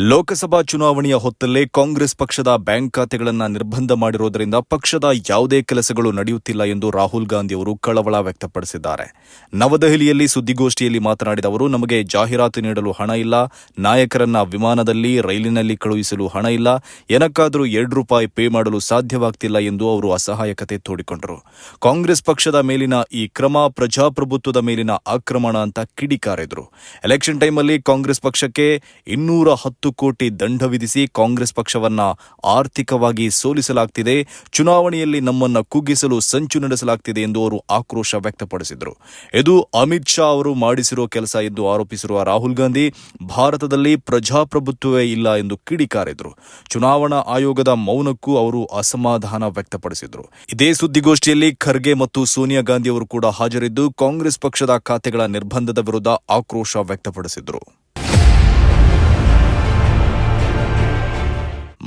ಲೋಕಸಭಾ ಚುನಾವಣೆಯ ಹೊತ್ತಲ್ಲೇ ಕಾಂಗ್ರೆಸ್ ಪಕ್ಷದ ಬ್ಯಾಂಕ್ ಖಾತೆಗಳನ್ನು ನಿರ್ಬಂಧ ಮಾಡಿರುವುದರಿಂದ ಪಕ್ಷದ ಯಾವುದೇ ಕೆಲಸಗಳು ನಡೆಯುತ್ತಿಲ್ಲ ಎಂದು ರಾಹುಲ್ ಗಾಂಧಿ ಅವರು ಕಳವಳ ವ್ಯಕ್ತಪಡಿಸಿದ್ದಾರೆ. ನವದೆಹಲಿಯಲ್ಲಿ ಸುದ್ದಿಗೋಷ್ಠಿಯಲ್ಲಿ ಮಾತನಾಡಿದ ಅವರು, ನಮಗೆ ಜಾಹೀರಾತು ನೀಡಲು ಹಣ ಇಲ್ಲ, ನಾಯಕರನ್ನ ವಿಮಾನದಲ್ಲಿ, ರೈಲಿನಲ್ಲಿ ಕಳುಹಿಸಲು ಹಣ ಇಲ್ಲ, ಏನಕ್ಕಾದರೂ ಎರಡು ರೂಪಾಯಿ ಪೇ ಮಾಡಲು ಸಾಧ್ಯವಾಗ್ತಿಲ್ಲ ಎಂದು ಅವರು ಅಸಹಾಯಕತೆ ತೋಡಿಕೊಂಡರು. ಕಾಂಗ್ರೆಸ್ ಪಕ್ಷದ ಮೇಲಿನ ಈ ಕ್ರಮ ಪ್ರಜಾಪ್ರಭುತ್ವದ ಮೇಲಿನ ಆಕ್ರಮಣ ಅಂತ ಕಿಡಿಕಾರಿದ್ರು. ಎಲೆಕ್ಷನ್ ಟೈಮಲ್ಲಿ ಕಾಂಗ್ರೆಸ್ ಪಕ್ಷಕ್ಕೆ ಇನ್ನೂರ ಹತ್ತು ಕೋಟಿ ದಂಡ ವಿಧಿಸಿ ಕಾಂಗ್ರೆಸ್ ಪಕ್ಷವನ್ನ ಆರ್ಥಿಕವಾಗಿ ಸೋಲಿಸಲಾಗ್ತಿದೆ. ಚುನಾವಣೆಯಲ್ಲಿ ನಮ್ಮನ್ನ ಕುಗ್ಗಿಸಲು ಸಂಚು ನಡೆಸಲಾಗ್ತಿದೆ ಎಂದು ಅವರು ಆಕ್ರೋಶ ವ್ಯಕ್ತಪಡಿಸಿದರು. ಇದು ಅಮಿತ್ ಶಾ ಅವರು ಮಾಡಿಸಿರೋ ಕೆಲಸ ಎಂದು ಆರೋಪಿಸಿರುವ ರಾಹುಲ್ ಗಾಂಧಿ ಭಾರತದಲ್ಲಿ ಪ್ರಜಾಪ್ರಭುತ್ವವೇ ಇಲ್ಲ ಎಂದು ಕಿಡಿಕಾರಿದರು. ಚುನಾವಣಾ ಆಯೋಗದ ಮೌನಕ್ಕೂ ಅವರು ಅಸಮಾಧಾನ ವ್ಯಕ್ತಪಡಿಸಿದರು. ಇದೇ ಸುದ್ದಿಗೋಷ್ಠಿಯಲ್ಲಿ ಖರ್ಗೆ ಮತ್ತು ಸೋನಿಯಾ ಗಾಂಧಿ ಅವರು ಕೂಡ ಹಾಜರಿದ್ದು ಕಾಂಗ್ರೆಸ್ ಪಕ್ಷದ ಖಾತೆಗಳ ನಿರ್ಬಂಧದ ವಿರುದ್ಧ ಆಕ್ರೋಶ ವ್ಯಕ್ತಪಡಿಸಿದರು.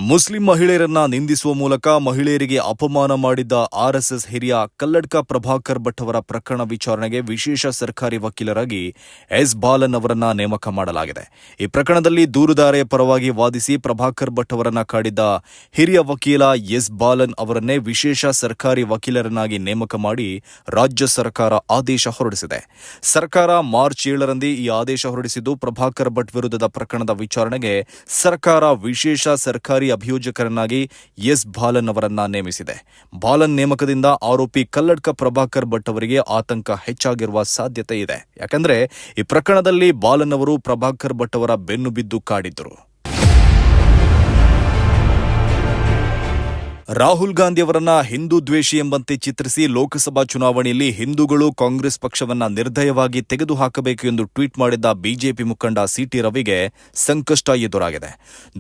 ಮುಸ್ಲಿಂ ಮಹಿಳೆಯರನ್ನ ನಿಂದಿಸುವ ಮೂಲಕ ಮಹಿಳೆಯರಿಗೆ ಅಪಮಾನ ಮಾಡಿದ್ದ ಆರ್ಎಸ್ಎಸ್ ಹಿರಿಯ ಕಲ್ಲಡ್ಕ ಪ್ರಭಾಕರ್ ಭಟ್ ಅವರ ಪ್ರಕರಣ ವಿಚಾರಣೆಗೆ ವಿಶೇಷ ಸರ್ಕಾರಿ ವಕೀಲರಾಗಿ ಎಸ್ ಬಾಲನ್ ಅವರನ್ನ ನೇಮಕ ಮಾಡಲಾಗಿದೆ. ಈ ಪ್ರಕರಣದಲ್ಲಿ ದೂರುದಾರೆಯ ಪರವಾಗಿ ವಾದಿಸಿ ಪ್ರಭಾಕರ್ ಭಟ್ ಅವರನ್ನ ಕಾಡಿದ್ದ ಹಿರಿಯ ವಕೀಲ ಎಸ್ ಬಾಲನ್ ಅವರನ್ನೇ ವಿಶೇಷ ಸರ್ಕಾರಿ ವಕೀಲರನ್ನಾಗಿ ನೇಮಕ ಮಾಡಿ ರಾಜ್ಯ ಸರ್ಕಾರ ಆದೇಶ ಹೊರಡಿಸಿದೆ. ಸರ್ಕಾರ ಮಾರ್ಚ್ ಏಳರಂದೇ ಈ ಆದೇಶ ಹೊರಡಿಸಿದ್ದು ಪ್ರಭಾಕರ್ ಭಟ್ ವಿರುದ್ಧದ ಪ್ರಕರಣದ ವಿಚಾರಣೆಗೆ ಸರ್ಕಾರ ವಿಶೇಷ ಸರ್ಕಾರಿ ಅಭಿಯೋಜಕರನ್ನಾಗಿ ಎಸ್ ಬಾಲನ್ ಅವರನ್ನ ನೇಮಿಸಿದೆ. ಬಾಲನ್ ನೇಮಕದಿಂದ ಆರೋಪಿ ಕಲ್ಲಡ್ಕ ಪ್ರಭಾಕರ್ ಭಟ್ ಅವರಿಗೆ ಆತಂಕ ಹೆಚ್ಚಾಗಿರುವ ಸಾಧ್ಯತೆ ಇದೆ. ಯಾಕಂದ್ರೆ ಈ ಪ್ರಕರಣದಲ್ಲಿ ಬಾಲನ್ ಅವರು ಪ್ರಭಾಕರ್ ಭಟ್ ಅವರ ಬೆನ್ನು ಬಿದ್ದು ಕಾಡಿದ್ದರು. ರಾಹುಲ್ ಗಾಂಧಿಯವರನ್ನ ಹಿಂದೂ ದ್ವೇಷಿ ಎಂಬಂತೆ ಚಿತ್ರಿಸಿ ಲೋಕಸಭಾ ಚುನಾವಣೆಯಲ್ಲಿ ಹಿಂದೂಗಳು ಕಾಂಗ್ರೆಸ್ ಪಕ್ಷವನ್ನ ನಿರ್ದಯವಾಗಿ ತೆಗೆದುಹಾಕಬೇಕು ಎಂದು ಟ್ವೀಟ್ ಮಾಡಿದ್ದ ಬಿಜೆಪಿ ಮುಖಂಡ ಸಿಟಿ ರವಿಗೆ ಸಂಕಷ್ಟ ಎದುರಾಗಿದೆ.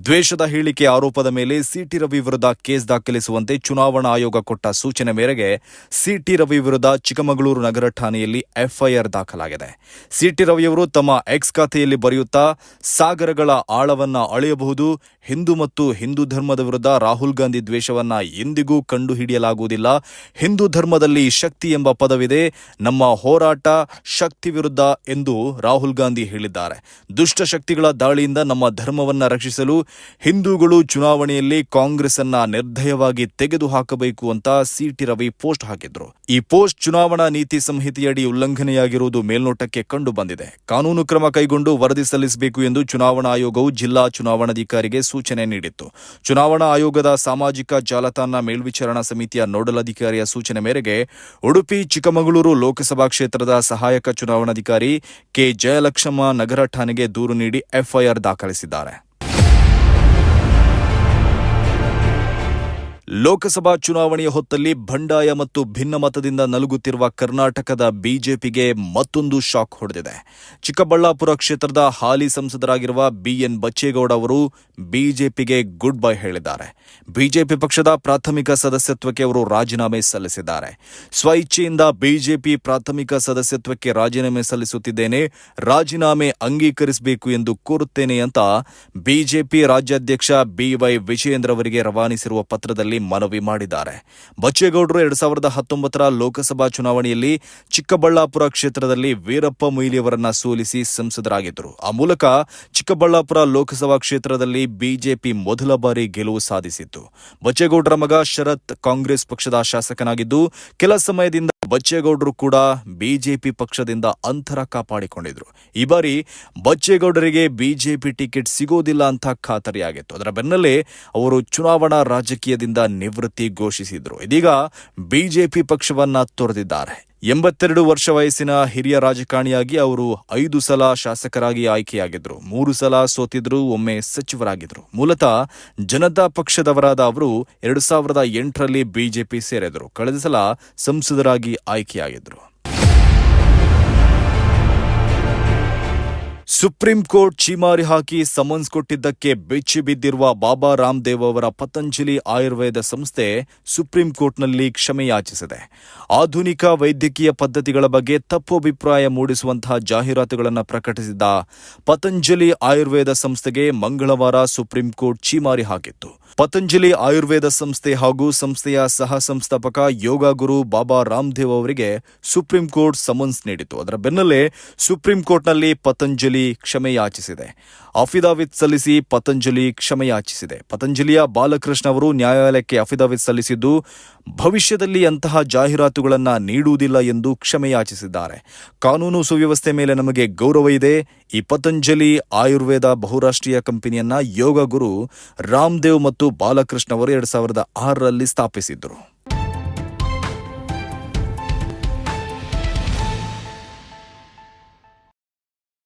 ದ್ವೇಷದ ಹೇಳಿಕೆ ಆರೋಪದ ಮೇಲೆ ಸಿಟಿ ರವಿ ವಿರುದ್ಧ ಕೇಸ್ ದಾಖಲಿಸುವಂತೆ ಚುನಾವಣಾ ಆಯೋಗ ಕೊಟ್ಟ ಸೂಚನೆ ಮೇರೆಗೆ ಸಿಟಿ ರವಿ ವಿರುದ್ಧ ಚಿಕ್ಕಮಗಳೂರು ನಗರ ಠಾಣೆಯಲ್ಲಿ ಎಫ್ಐಆರ್ ದಾಖಲಾಗಿದೆ. ಸಿಟಿ ರವಿಯವರು ತಮ್ಮ ಎಕ್ಸ್ ಖಾತೆಯಲ್ಲಿ ಬರೆಯುತ್ತಾ, ಸಾಗರಗಳ ಆಳವನ್ನ ಅಳೆಯಬಹುದು, ಹಿಂದೂ ಮತ್ತು ಹಿಂದೂ ಧರ್ಮದ ವಿರುದ್ಧ ರಾಹುಲ್ ಗಾಂಧಿ ದ್ವೇಷವನ್ನ ಎಂದಿಗೂ ಕಂಡುಹಿಡಿಯಲಾಗುವುದಿಲ್ಲ. ಹಿಂದೂ ಧರ್ಮದಲ್ಲಿ ಶಕ್ತಿ ಎಂಬ ಪದವಿದೆ. ನಮ್ಮ ಹೋರಾಟ ಶಕ್ತಿ ವಿರುದ್ಧ ಎಂದು ರಾಹುಲ್ ಗಾಂಧಿ ಹೇಳಿದ್ದಾರೆ. ದುಷ್ಟ ಶಕ್ತಿಗಳ ದಾಳಿಯಿಂದ ನಮ್ಮ ಧರ್ಮವನ್ನ ರಕ್ಷಿಸಲು ಹಿಂದೂಗಳು ಚುನಾವಣೆಯಲ್ಲಿ ಕಾಂಗ್ರೆಸ್ ಅನ್ನ ನಿರ್ದಯವಾಗಿ ತೆಗೆದುಹಾಕಬೇಕು ಅಂತ ಸಿಟಿ ರವಿ ಪೋಸ್ಟ್ ಹಾಕಿದ್ರು. ಈ ಪೋಸ್ಟ್ ಚುನಾವಣಾ ನೀತಿ ಸಂಹಿತೆಯಡಿ ಉಲ್ಲಂಘನೆಯಾಗಿರುವುದು ಮೇಲ್ನೋಟಕ್ಕೆ ಕಂಡು ಬಂದಿದೆ ಕಾನೂನು ಕ್ರಮ ಕೈಗೊಂಡು ವರದಿ ಸಲ್ಲಿಸಬೇಕು ಎಂದು ಚುನಾವಣಾ ಆಯೋಗವು ಜಿಲ್ಲಾ ಚುನಾವಣಾಧಿಕಾರಿಗೆ ಸೂಚನೆ ನೀಡಿತ್ತು. ಚುನಾವಣಾ ಆಯೋಗದ ಸಾಮಾಜಿಕ ಜಾಲತಾಣ ಮೇಲ್ವಿಚಾರಣಾ ಸಮಿತಿಯ ನೋಡಲ್ ಅಧಿಕಾರಿಯ ಸೂಚನೆ ಮೇರೆಗೆ ಉಡುಪಿ, ಚಿಕ್ಕಮಗಳೂರು ಲೋಕಸಭಾ ಕ್ಷೇತ್ರದ ಸಹಾಯಕ ಚುನಾವಣಾಧಿಕಾರಿ ಕೆ. ಜಯಲಕ್ಷ್ಮ ನಗರ ಠಾಣೆಗೆ ದೂರು ನೀಡಿ ಎಫ್ಐಆರ್ ದಾಖಲಿಸಿದ್ದಾರೆ. ಲೋಕಸಭಾ ಚುನಾವಣೆಯ ಹೊತ್ತಲ್ಲಿ ಬಂಡಾಯ ಮತ್ತು ಭಿನ್ನಮತದಿಂದ ನಲುಗುತ್ತಿರುವ ಕರ್ನಾಟಕದ ಬಿಜೆಪಿಗೆ ಮತ್ತೊಂದು ಶಾಕ್ ಹೊಡೆದಿದೆ. ಚಿಕ್ಕಬಳ್ಳಾಪುರ ಕ್ಷೇತ್ರದ ಹಾಲಿ ಸಂಸದರಾಗಿರುವ ಬಿಎನ್ ಬಚ್ಚೇಗೌಡ ಅವರು ಬಿಜೆಪಿಗೆ ಗುಡ್ ಬೈ ಹೇಳಿದ್ದಾರೆ. ಬಿಜೆಪಿ ಪಕ್ಷದ ಪ್ರಾಥಮಿಕ ಸದಸ್ಯತ್ವಕ್ಕೆ ಅವರು ರಾಜೀನಾಮೆ ಸಲ್ಲಿಸಿದ್ದಾರೆ. ಸ್ವಇಚ್ಛೆಯಿಂದ ಬಿಜೆಪಿ ಪ್ರಾಥಮಿಕ ಸದಸ್ಯತ್ವಕ್ಕೆ ರಾಜೀನಾಮೆ ಸಲ್ಲಿಸುತ್ತಿದ್ದೇನೆ, ರಾಜೀನಾಮೆ ಅಂಗೀಕರಿಸಬೇಕು ಎಂದು ಕೋರುತ್ತೇನೆ ಅಂತ ಬಿಜೆಪಿ ರಾಜ್ಯಾಧ್ಯಕ್ಷ ಬಿವೈ ವಿಜಯೇಂದ್ರ ಅವರಿಗೆ ರವಾನಿಸಿರುವ ಪತ್ರದಲ್ಲಿ ಮನವಿ ಮಾಡಿದ್ದಾರೆ. ಬಚ್ಚೇಗೌಡರು ಎರಡ್ ಸಾವಿರದ ಹತ್ತೊಂಬತ್ತರ ಲೋಕಸಭಾ ಚುನಾವಣೆಯಲ್ಲಿ ಚಿಕ್ಕಬಳ್ಳಾಪುರ ಕ್ಷೇತ್ರದಲ್ಲಿ ವೀರಪ್ಪ ಮೊಯ್ಲಿಯವರನ್ನ ಸೋಲಿಸಿ ಸಂಸದರಾಗಿದ್ದರು. ಆ ಮೂಲಕ ಚಿಕ್ಕಬಳ್ಳಾಪುರ ಲೋಕಸಭಾ ಕ್ಷೇತ್ರದಲ್ಲಿ ಬಿಜೆಪಿ ಮೊದಲ ಬಾರಿ ಗೆಲುವು ಸಾಧಿಸಿತ್ತು. ಬಚ್ಚೇಗೌಡರ ಮಗ ಶರತ್ ಕಾಂಗ್ರೆಸ್ ಪಕ್ಷದ ಶಾಸಕನಾಗಿದ್ದು, ಕೆಲ ಸಮಯದಿಂದ ಬಚ್ಚೇಗೌಡರು ಕೂಡ ಬಿಜೆಪಿ ಪಕ್ಷದಿಂದ ಅಂತರ ಕಾಪಾಡಿಕೊಂಡಿದ್ರು. ಈ ಬಾರಿ ಬಚ್ಚೇಗೌಡರಿಗೆ ಬಿಜೆಪಿ ಟಿಕೆಟ್ ಸಿಗೋದಿಲ್ಲ ಅಂತ ಖಾತರಿಯಾಗಿತ್ತು. ಅದರ ಬೆನ್ನಲ್ಲೇ ಅವರು ಚುನಾವಣಾ ರಾಜಕೀಯದಿಂದ ನಿವೃತ್ತಿ ಘೋಷಿಸಿದ್ರು. ಇದೀಗ ಬಿಜೆಪಿ ಪಕ್ಷವನ್ನ ತೊರೆದಿದ್ದಾರೆ. ಎಂಬತ್ತೆರಡು ವರ್ಷ ವಯಸ್ಸಿನ ಹಿರಿಯ ರಾಜಕಾರಣಿಯಾಗಿ ಅವರು ಐದು ಸಲ ಶಾಸಕರಾಗಿ ಆಯ್ಕೆಯಾಗಿದ್ರು ಮೂರು ಸಲ ಸೋತಿದ್ರು, ಒಮ್ಮೆ ಸಚಿವರಾಗಿದ್ರು ಮೂಲತಃ ಜನತಾ ಪಕ್ಷದವರಾದ ಅವರು ಎರಡು ಸಾವಿರದ ಎಂಟರಲ್ಲಿ ಬಿಜೆಪಿ ಸೇರಿದ್ರು. ಕಳೆದ ಸಲ ಸಂಸದರಾಗಿ ಆಯ್ಕೆಯಾಗಿದ್ರು ಸುಪ್ರೀಂ ಕೋರ್ಟ್ ಚೀಮಾರಿ ಹಾಕಿ ಸಮನ್ಸ್ ಕೊಟ್ಟಿದ್ದಕ್ಕೆ ಬೆಚ್ಚಿ ಬಿದ್ದಿರುವ ಬಾಬಾ ರಾಮದೇವ್ ಅವರ ಪತಂಜಲಿ ಆಯುರ್ವೇದ ಸಂಸ್ಥೆ ಸುಪ್ರೀಂ ಕೋರ್ಟ್ನಲ್ಲಿ ಕ್ಷಮೆ ಯಾಚಿಸಿದೆ ಆಧುನಿಕ ವೈದ್ಯಕೀಯ ಪದ್ಧತಿಗಳ ಬಗ್ಗೆ ತಪ್ಪು ಅಭಿಪ್ರಾಯ ಮೂಡಿಸುವಂತಹ ಜಾಹೀರಾತುಗಳನ್ನು ಪ್ರಕಟಿಸಿದ್ದ ಪತಂಜಲಿ ಆಯುರ್ವೇದ ಸಂಸ್ಥೆಗೆ ಮಂಗಳವಾರ ಸುಪ್ರೀಂ ಕೋರ್ಟ್ ಚೀಮಾರಿ ಹಾಕಿತ್ತು. ಪತಂಜಲಿ ಆಯುರ್ವೇದ ಸಂಸ್ಥೆ ಹಾಗೂ ಸಂಸ್ಥೆಯ ಸಹ ಸಂಸ್ಥಾಪಕ ಯೋಗ ಗುರು ಬಾಬಾ ರಾಮದೇವ್ ಅವರಿಗೆ ಸುಪ್ರೀಂ ಕೋರ್ಟ್ ಸಮನ್ಸ್ ನೀಡಿತು ಅದರ ಬೆನ್ನಲ್ಲೇ ಸುಪ್ರೀಂ ಕೋರ್ಟ್ನಲ್ಲಿ ಪತಂಜಲಿ ಕ್ಷಮೆ ಯಾಚಿಸಿದೆ ಅಫಿದಾವಿತ್ ಸಲ್ಲಿಸಿ ಪತಂಜಲಿ ಕ್ಷಮೆಯಾಚಿಸಿದೆ. ಪತಂಜಲಿಯ ಬಾಲಕೃಷ್ಣ ಅವರು ನ್ಯಾಯಾಲಯಕ್ಕೆ ಅಫಿದಾವಿತ್ ಸಲ್ಲಿಸಿದ್ದು, ಭವಿಷ್ಯದಲ್ಲಿ ಅಂತಹ ಜಾಹೀರಾತುಗಳನ್ನು ನೀಡುವುದಿಲ್ಲ ಎಂದು ಕ್ಷಮೆಯಾಚಿಸಿದ್ದಾರೆ. ಕಾನೂನು ಸುವ್ಯವಸ್ಥೆ ಮೇಲೆ ನಮಗೆ ಗೌರವ ಇದೆ. ಈ ಪತಂಜಲಿ ಆಯುರ್ವೇದ ಬಹುರಾಷ್ಟ್ರೀಯ ಕಂಪನಿಯನ್ನ ಯೋಗ ಗುರು ರಾಮದೇವ್ ಮತ್ತು ಬಾಲಕೃಷ್ಣ ಅವರು ಎರಡ್ ಸಾವಿರದ ಆರರಲ್ಲಿ ಸ್ಥಾಪಿಸಿದ್ರು.